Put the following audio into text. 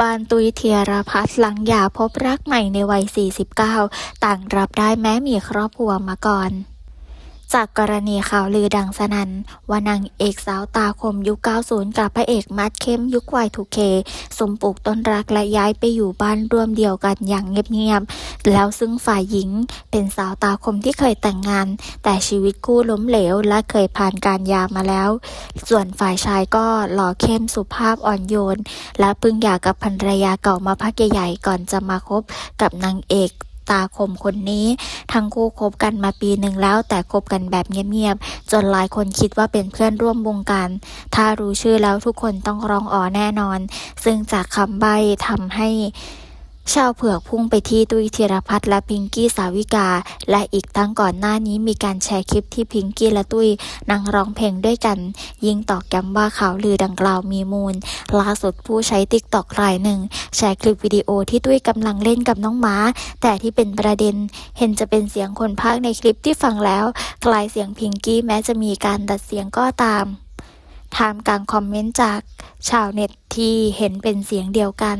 บานตุยเทียรพัฒน์หลังหย่าพบรักใหม่ในวัย 49 ต่างรับได้แม้มีครอบครัวมาก่อน จากกรณีข่าวลือดังสนัน่นว่านางเอกสาวตาคมยุค 90 กับพระเอกมัดเข้มยุค Y2K สมปลูกต้นรักและย้ายไปอยู่บ้านร่วมเดียวกันอย่างเงียบๆแล้วซึ่งฝ่ายหญิงเป็นสาวตาคมที่เคยแต่งงาน แต่ชีวิตคู่ล้มเหลวและเคยผ่านการยามาแล้ว ส่วนฝ่ายชายก็หล่อเข้มสุภาพอ่อนโยน และพิ่งหย่ากับภรรยาเก่ามาพักใหญ่ๆก่อนจะมาคบกับนางเอก ตาคมคนนี้ ทั้งคู่คบกันมาปีหนึ่งแล้ว แต่คบกันแบบเงียบๆ จนหลายคนคิดว่าเป็นเพื่อนร่วมวงการ ถ้ารู้ชื่อแล้วทุกคนต้องร้องอ๋อแน่นอน ซึ่งจากคำใบ้ทำให้ ชาวเผือกพุ่งไปที่ตุ้ยธีรพัฒน์และพิงกี้สาวิกา และอีกทั้งก่อนหน้านี้มีการแชร์คลิปที่พิงกี้และตุ้ยนั่งร้องเพลงด้วยกัน ยิงตอกย้ำว่าข่าวลือดังกล่าวมีมูล ล่าสุดผู้ใช้ติ๊กตอกรายหนึ่ง แชร์คลิปวิดีโอที่ตุ้ยกำลังเล่นกับน้องหมา แต่ที่เป็นประเด็น เห็นจะเป็นเสียงคนพากในคลิปที่ฟังแล้วคล้ายเสียงพิงกี้แม้จะมีการดัดเสียงก็ตามท่ามกลางคอมเมนต์จากชาวเน็ตที่เห็นเป็นเสียงเดียวกัน